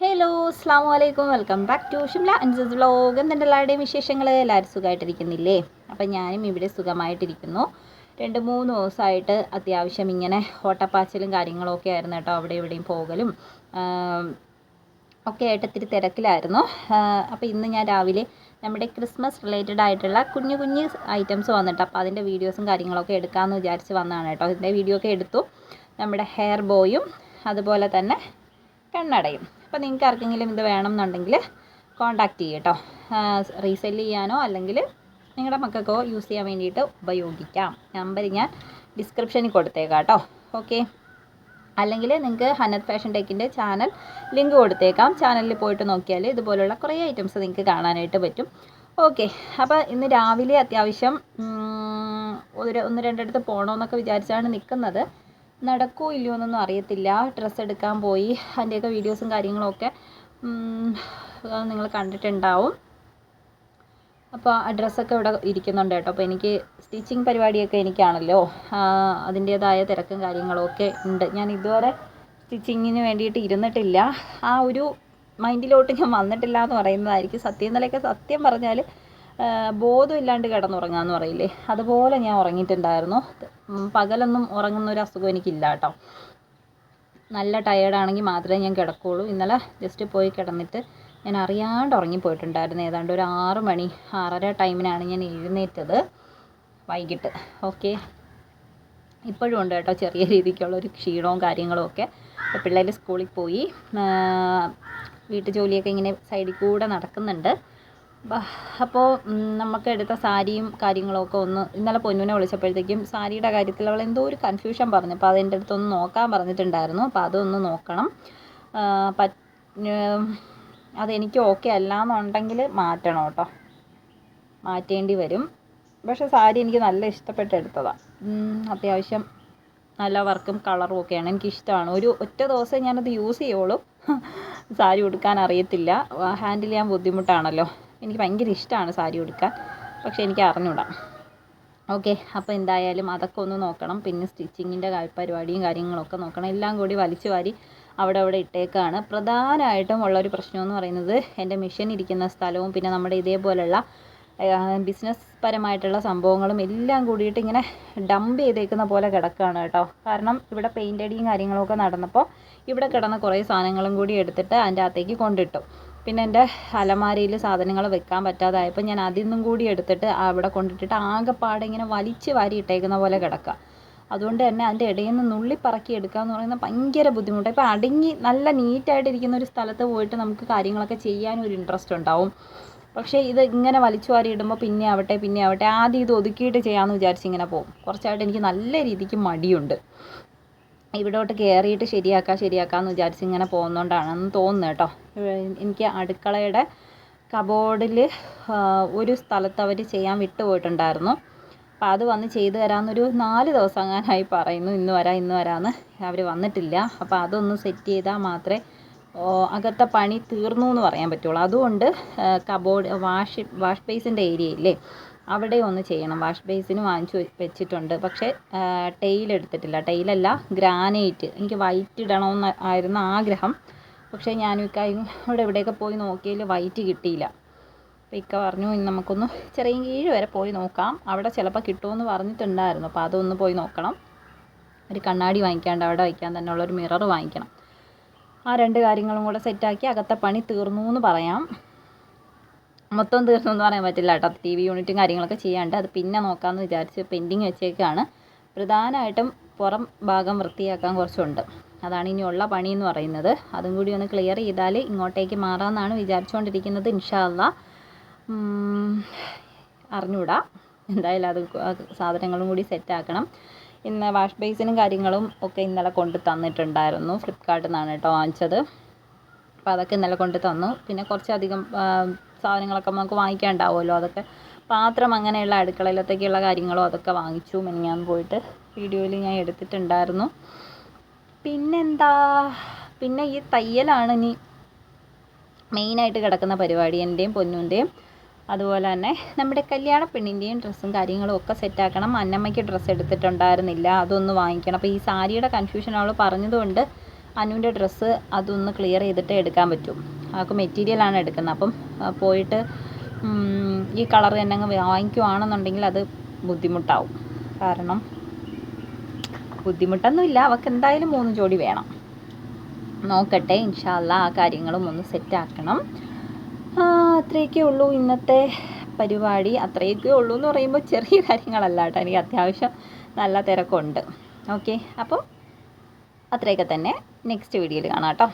Hello അസ്സാം വലൈക്കും welcome back to Shimla അൻസസ് വ്ലോഗം എന്തുണ്ട് എല്ലാവരുടെയും വിശേഷങ്ങൾ എല്ലാവരും സുഖമായിട്ടിരിക്കുന്നില്ലേ അപ്പം ഞാനും ഇവിടെ സുഖമായിട്ടിരിക്കുന്നു. രണ്ട് മൂന്ന് ദിവസമായിട്ട് അത്യാവശ്യം ഇങ്ങനെ ഓട്ടപ്പാച്ചിലും കാര്യങ്ങളൊക്കെ ആയിരുന്നു കേട്ടോ. അവിടെ ഇവിടെയും പോകലും ഒക്കെ ആയിട്ട് ഇത്തിരി തിരക്കിലായിരുന്നു. അപ്പോൾ ഇന്ന് ഞാൻ രാവിലെ നമ്മുടെ ക്രിസ്മസ് റിലേറ്റഡ് ആയിട്ടുള്ള കുഞ്ഞു കുഞ്ഞു ഐറ്റംസ് വന്നിട്ട് അപ്പോൾ അതിന്റെ വീഡിയോസും കാര്യങ്ങളൊക്കെ എടുക്കാമെന്ന് വിചാരിച്ച് വന്നതാണ് കേട്ടോ. ഇതിന്റെ വീഡിയോ ഒക്കെ എടുത്തു. നമ്മുടെ ഹെയർ ബോയും അതുപോലെ തന്നെ കണ്ണടയും. അപ്പോൾ നിങ്ങൾക്ക് ആർക്കെങ്കിലും ഇത് വേണം എന്നുണ്ടെങ്കിൽ കോണ്ടാക്ട് ചെയ്യും കേട്ടോ റീസെൽ ചെയ്യാനോ അല്ലെങ്കിൽ നിങ്ങളുടെ മക്കൾക്കോ യൂസ് ചെയ്യാൻ വേണ്ടിയിട്ട് ഉപയോഗിക്കാം. നമ്പർ ഞാൻ ഡിസ്ക്രിപ്ഷനിൽ കൊടുത്തേക്കാം കേട്ടോ ഓക്കെ അല്ലെങ്കിൽ നിങ്ങൾക്ക് ഹനത് ഫാഷൻ ടെക്കിന്റെ ചാനൽ ലിങ്ക് കൊടുത്തേക്കാം. ചാനലിൽ പോയിട്ട് നോക്കിയാൽ ഇതുപോലുള്ള കുറേ ഐറ്റംസ് നിങ്ങൾക്ക് കാണാനായിട്ട് പറ്റും. ഓക്കെ അപ്പോൾ ഇന്ന് രാവിലെ അത്യാവശ്യം ഒരു ഒന്ന് രണ്ടിടത്ത് പോകണമെന്നൊക്കെ വിചാരിച്ചാണ് നിൽക്കുന്നത് നടക്കുമോ ഇല്ലയോ എന്നൊന്നും അറിയത്തില്ല. ഡ്രസ്സ് എടുക്കാൻ പോയി. അതിന്റെയൊക്കെ വീഡിയോസും കാര്യങ്ങളൊക്കെ നിങ്ങൾ കണ്ടിട്ടുണ്ടാവും. അപ്പോൾ ആ ഡ്രസ്സൊക്കെ ഇവിടെ ഇരിക്കുന്നുണ്ട് കേട്ടോ. അപ്പോൾ എനിക്ക് സ്റ്റിച്ചിങ് പരിപാടിയൊക്കെ എനിക്കാണല്ലോ. അതിന്റേതായ തിരക്കും കാര്യങ്ങളൊക്കെ ഉണ്ട്. ഞാൻ ഇതുവരെ സ്റ്റിച്ചിങ്ങിന് വേണ്ടിയിട്ട് ഇരുന്നിട്ടില്ല. ആ ഒരു മൈൻഡിലോട്ട് ഞാൻ വന്നിട്ടില്ല എന്ന് പറയുന്നതായിരിക്കും സത്യം. എന്നാലൊക്കെ സത്യം പറഞ്ഞാൽ ബോധമില്ലാണ്ട് കിടന്നുറങ്ങാന്ന് പറയില്ലേ? അതുപോലെ ഞാൻ ഉറങ്ങിയിട്ടുണ്ടായിരുന്നു. പകലൊന്നും ഉറങ്ങുന്ന ഒരു അസുഖം എനിക്കില്ല കേട്ടോ. നല്ല ടയേർഡാണെങ്കിൽ മാത്രമേ ഞാൻ കിടക്കുകയുള്ളൂ ഇന്നലെ ജസ്റ്റ് പോയി കിടന്നിട്ട് ഞാൻ അറിയാണ്ട് ഉറങ്ങിപ്പോയിട്ടുണ്ടായിരുന്നു. ഏതാണ്ട് ഒരു ആറ് മണി ആറര ടൈമിനാണ് ഞാൻ എഴുന്നേറ്റത് വൈകിട്ട്. ഓക്കെ ഇപ്പോഴും ഉണ്ട് കേട്ടോ ചെറിയ രീതിക്കുള്ള ഒരു ക്ഷീണവും കാര്യങ്ങളും ഒക്കെ. പിള്ളേർ സ്കൂളിൽ പോയി. വീട്ടു ജോലിയൊക്കെ ഇങ്ങനെ സൈഡിൽ കൂടെ നടക്കുന്നുണ്ട്. അപ്പോൾ നമുക്ക് എടുത്ത സാരിയും കാര്യങ്ങളൊക്കെ ഒന്ന് ഇന്നലെ പൊന്നുവിനെ വിളിച്ചപ്പോഴത്തേക്കും സാരിയുടെ കാര്യത്തിൽ അവൾ എന്തോ ഒരു കൺഫ്യൂഷൻ പറഞ്ഞു. അപ്പോൾ അതെന്റെ അടുത്തൊന്ന് നോക്കാൻ പറഞ്ഞിട്ടുണ്ടായിരുന്നു. അപ്പോൾ അതൊന്ന് നോക്കണം. പറ്റ് അതെനിക്ക് ഓക്കെ അല്ല എന്നുണ്ടെങ്കിൽ മാറ്റണം കേട്ടോ. മാറ്റേണ്ടി വരും. പക്ഷെ സാരി എനിക്ക് നല്ല ഇഷ്ടപ്പെട്ട് എടുത്തതാണ് അത്യാവശ്യം നല്ല വർക്കും കളറും ഒക്കെയാണ്. എനിക്കിഷ്ടമാണ്. ഒരു ഒറ്റ ദിവസം ഞാനത് യൂസ് ചെയ്യുള്ളൂ. സാരി ഉടുക്കാൻ അറിയത്തില്ല. ഹാൻഡിൽ ചെയ്യാൻ ബുദ്ധിമുട്ടാണല്ലോ. എനിക്ക് ഭയങ്കര ഇഷ്ടമാണ് സാരി ഉടുക്കാൻ. പക്ഷേ എനിക്ക് അറിഞ്ഞൂടാ. ഓക്കെ അപ്പോൾ എന്തായാലും അതൊക്കെ ഒന്ന് നോക്കണം. പിന്നെ സ്റ്റിച്ചിങ്ങിന്റെ പരിപാടിയും കാര്യങ്ങളൊക്കെ നോക്കണം. എല്ലാം കൂടി വലിച്ചു വാരി അവിടെ അവിടെ ഇട്ടേക്കാണ്. പ്രധാനമായിട്ടും ഉള്ളൊരു പ്രശ്നമെന്ന് പറയുന്നത് എന്റെ മെഷീൻ ഇരിക്കുന്ന സ്ഥലവും പിന്നെ നമ്മുടെ ഇതേപോലെയുള്ള ബിസിനസ് പരമായിട്ടുള്ള സംഭവങ്ങളും എല്ലാം കൂടിയിട്ട് ഇങ്ങനെ ഡംപ് ചെയ്തേക്കുന്ന പോലെ കിടക്കുകയാണ് കേട്ടോ. കാരണം ഇവിടെ പെയിന്റ് അടിയും കാര്യങ്ങളൊക്കെ നടന്നപ്പോൾ ഇവിടെ കിടന്ന കുറേ സാധനങ്ങളും കൂടി എടുത്തിട്ട് അതിന്റെ അകത്തേക്ക് കൊണ്ടിട്ടു. പിന്നെ എന്റെ അലമാരയിൽ സാധനങ്ങൾ വെക്കാൻ പറ്റാതായപ്പോൾ ഞാൻ അതിൽ നിന്നും കൂടി എടുത്തിട്ട് അവിടെ കൊണ്ടിട്ടിട്ട് ആകെപ്പാടെ ഇങ്ങനെ വലിച്ച് വാരി ഇട്ടേക്കുന്ന പോലെ കിടക്കുക. അതുകൊണ്ട് തന്നെ അതിന്റെ ഇടയിൽ നിന്ന് നുള്ളി പറക്കി എടുക്കുക എന്ന് പറയുന്നത് ഭയങ്കര ബുദ്ധിമുട്ടാണ്. ഇപ്പോൾ അടങ്ങി നല്ല നീറ്റായിട്ട് ഇരിക്കുന്ന ഒരു സ്ഥലത്ത് പോയിട്ട് നമുക്ക് കാര്യങ്ങളൊക്കെ ചെയ്യാനും ഒരു ഇൻട്രസ്റ്റ് ഉണ്ടാവും. പക്ഷേ ഇത് ഇങ്ങനെ വലിച്ചു വാരി ഇടുമ്പോൾ പിന്നെ ആവട്ടെ പിന്നെ ആവട്ടെ ആദ്യം ഇത് ഒതുക്കിയിട്ട് ചെയ്യാമെന്ന് വിചാരിച്ച് ഇങ്ങനെ പോകും. കുറച്ചായിട്ട് എനിക്ക് നല്ല രീതിക്ക് മടിയുണ്ട്. ഇവിടോട്ട് കയറിയിട്ട് ശരിയാക്കാം ശരിയാക്കാമെന്ന് വിചാരിച്ച് ഇങ്ങനെ പോകുന്നതുകൊണ്ടാണെന്ന് തോന്നുന്നു കേട്ടോ. എനിക്ക് അടുക്കളയുടെ കബോർഡിൽ ഒരു സ്ഥലത്ത് അവർ ചെയ്യാൻ വിട്ടു പോയിട്ടുണ്ടായിരുന്നു അപ്പോൾ അത് വന്ന് ചെയ്തു തരാമെന്നൊരു നാല് ദിവസം അങ്ങാനായി പറയുന്നു. ഇന്ന് വരാം ഇന്ന് വരാമെന്ന് അവർ വന്നിട്ടില്ല. അപ്പം അതൊന്ന് സെറ്റ് ചെയ്താൽ മാത്രമേ അകത്തെ പണി തീർന്നു എന്ന് പറയാൻ പറ്റുള്ളൂ. അതുകൊണ്ട് കബോർഡ് വാഷ് വാഷ് ബേസിന്റെ ഏരിയ ഇല്ലേ അവിടെ ഒന്ന് ചെയ്യണം. വാഷ് ബേസിന് വാങ്ങിച്ചു വെച്ചിട്ടുണ്ട്. പക്ഷേ ടെയിൽ എടുത്തിട്ടില്ല. ടൈലല്ല ഗ്രാനൈറ്റ് എനിക്ക് വൈറ്റ് ഇടണമെന്ന് ആയിരുന്നു ആഗ്രഹം. പക്ഷേ ഞാനും ഇക്കായും ഇവിടെ ഇവിടെയൊക്കെ പോയി നോക്കിയതിൽ വൈറ്റ് കിട്ടിയില്ല. അപ്പോൾ ഇക്ക പറഞ്ഞു ഇനി നമുക്കൊന്ന് ചെറിയ കീഴ് വരെ പോയി നോക്കാം. അവിടെ ചിലപ്പോൾ കിട്ടുമെന്ന് പറഞ്ഞിട്ടുണ്ടായിരുന്നു. അപ്പോൾ അതൊന്ന് പോയി നോക്കണം. ഒരു കണ്ണാടി വാങ്ങിക്കാണ്ട് അവിടെ വയ്ക്കാൻ തന്നെ ഉള്ളൊരു മിറർ വാങ്ങിക്കണം. ആ രണ്ട് കാര്യങ്ങളും കൂടെ സെറ്റാക്കി അകത്തെ പണി തീർന്നു എന്ന് പറയാം. മൊത്തം തീർന്നു എന്ന് പറയാൻ പറ്റില്ല കേട്ടോ. ടി വി യൂണിറ്റും കാര്യങ്ങളൊക്കെ ചെയ്യാണ്ട് അത് പിന്നെ നോക്കാമെന്ന് വിചാരിച്ച് പെൻഡിങ് വെച്ചേക്കാണ്. പ്രധാനമായിട്ടും പുറം ഭാഗം വൃത്തിയാക്കാൻ കുറച്ചുണ്ട്. അതാണ് ഇനിയുള്ള പണി എന്ന് പറയുന്നത്. അതും കൂടി ഒന്ന് ക്ലിയർ ചെയ്താൽ ഇങ്ങോട്ടേക്ക് മാറാമെന്നാണ് വിചാരിച്ചുകൊണ്ടിരിക്കുന്നത് ഇൻഷാല്ല അറിഞ്ഞൂടാ. എന്തായാലും അത് സാധനങ്ങളും കൂടി സെറ്റാക്കണം ഇന്ന് വാഷ് ബേസിനും കാര്യങ്ങളും ഒക്കെ ഇന്നലെ കൊണ്ട് തന്നിട്ടുണ്ടായിരുന്നു. ഫ്ലിപ്കാർട്ടിൽ നിന്നാണ് കേട്ടോ വാങ്ങിച്ചത്. അപ്പോൾ അതൊക്കെ ഇന്നലെ കൊണ്ട് തന്നു. പിന്നെ കുറച്ചധികം സാധനങ്ങളൊക്കെ നമുക്ക് വാങ്ങിക്കാണ്ടാവുമല്ലോ. അതൊക്കെ പാത്രം അങ്ങനെയുള്ള അടുക്കളയിലത്തേക്കുള്ള കാര്യങ്ങളോ അതൊക്കെ വാങ്ങിച്ചു മിനിഞ്ഞാന്ന് പോയിട്ട് വീഡിയോയിൽ ഞാൻ എടുത്തിട്ടുണ്ടായിരുന്നു. പിന്നെന്താ? പിന്നെ ഈ തയ്യലാണ് ഇനി മെയിനായിട്ട് കിടക്കുന്ന പരിപാടി എന്റെയും പൊന്നുന്റെയും അതുപോലെ തന്നെ നമ്മുടെ കല്യാണ പെണ്ണിന്റെയും ഡ്രസ്സും കാര്യങ്ങളും ഒക്കെ സെറ്റാക്കണം അന്നമ്മയ്ക്ക് ഡ്രസ്സ് എടുത്തിട്ടുണ്ടായിരുന്നില്ല അതൊന്ന് വാങ്ങിക്കണം. അപ്പോൾ ഈ സാരിയുടെ കൺഫ്യൂഷൻ അവൾ പറഞ്ഞതുകൊണ്ട് അനുവിന്റെ ഡ്രസ്സ് അതൊന്ന് ക്ലിയർ ചെയ്തിട്ട് എടുക്കാൻ പറ്റും. അവൾക്ക് മെറ്റീരിയലാണ് എടുക്കുന്നത്. അപ്പം പോയിട്ട് ഈ കളർ തന്നെ അങ്ങ് വാങ്ങിക്കുവാണെന്നുണ്ടെങ്കിൽ അത് ബുദ്ധിമുട്ടാവും. കാരണം ബുദ്ധിമുട്ടൊന്നുമില്ല. അവൾക്ക് എന്തായാലും മൂന്ന് ജോഡി വേണം. നോക്കട്ടെ ഇൻഷാല്ല ആ കാര്യങ്ങളും ഒന്ന് സെറ്റാക്കണം. അത്രയൊക്കെ ഉള്ളൂ ഇന്നത്തെ പരിപാടി. അത്രയൊക്കെ ഉള്ളൂ എന്ന് പറയുമ്പോൾ ചെറിയ കാര്യങ്ങളല്ല കേട്ടോ. എനിക്ക് അത്യാവശ്യം നല്ല തിരക്കുണ്ട്. ഓക്കെ അപ്പോൾ അത്രയൊക്കെ തന്നെ. നെക്സ്റ്റ് വീഡിയോയിൽ കാണാം കേട്ടോ.